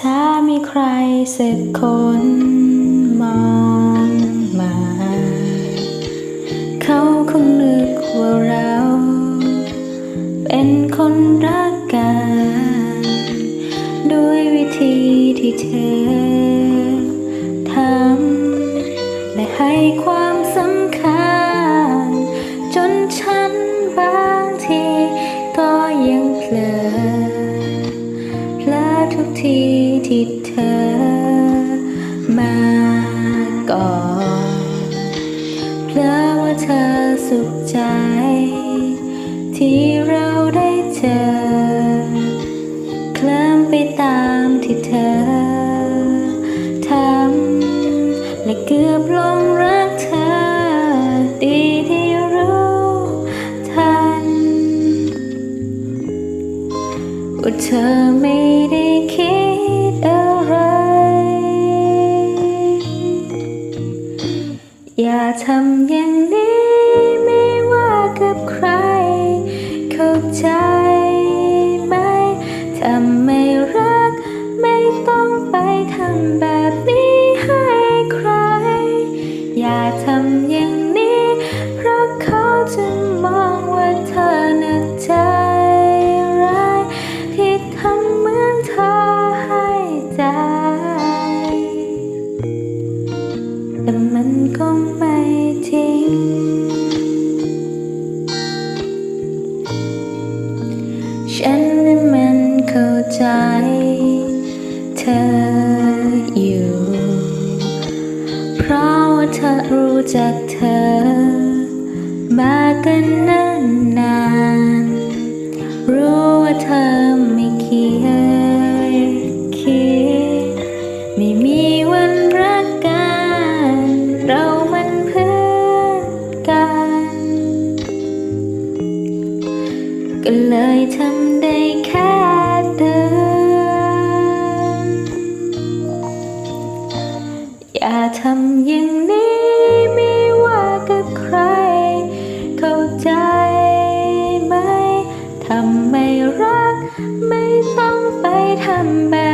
ถ้ามีใครสักคนมองมา เขาคงนึกว่าเรา เป็นคนรักกัน ด้วยวิธีที่เธอทำและให้ความสำคัญ จนฉันบางทีก็ยังเผลอเพลอทุกที ที่เธอมาก่อนเพลอว่าเธอสุขใจ ที่เราได้เจอ เคลิ้มไปตามที่เธอทำและเกือบหลงรักเธอ ดีที่รู้ทันว่าเธอไม่ได้ อย่าทำอย่างนี้ไม่ว่ากับใคร เข้าใจไหมถ้าไม่รักไม่ต้องไปทำแบบ เธอรู้จักเธอ มากันนานนาน รู้ว่าเธอไม่คิดคิด ไม่มีวันรักกัน เรามันเพื่อนกัน ก็เลยทำได้แค่ อย่าทำอย่างนี้ไม่ว่ากับใคร เข้าใจไหมทำไม่รัก ไม่ต้องไปทำแบบ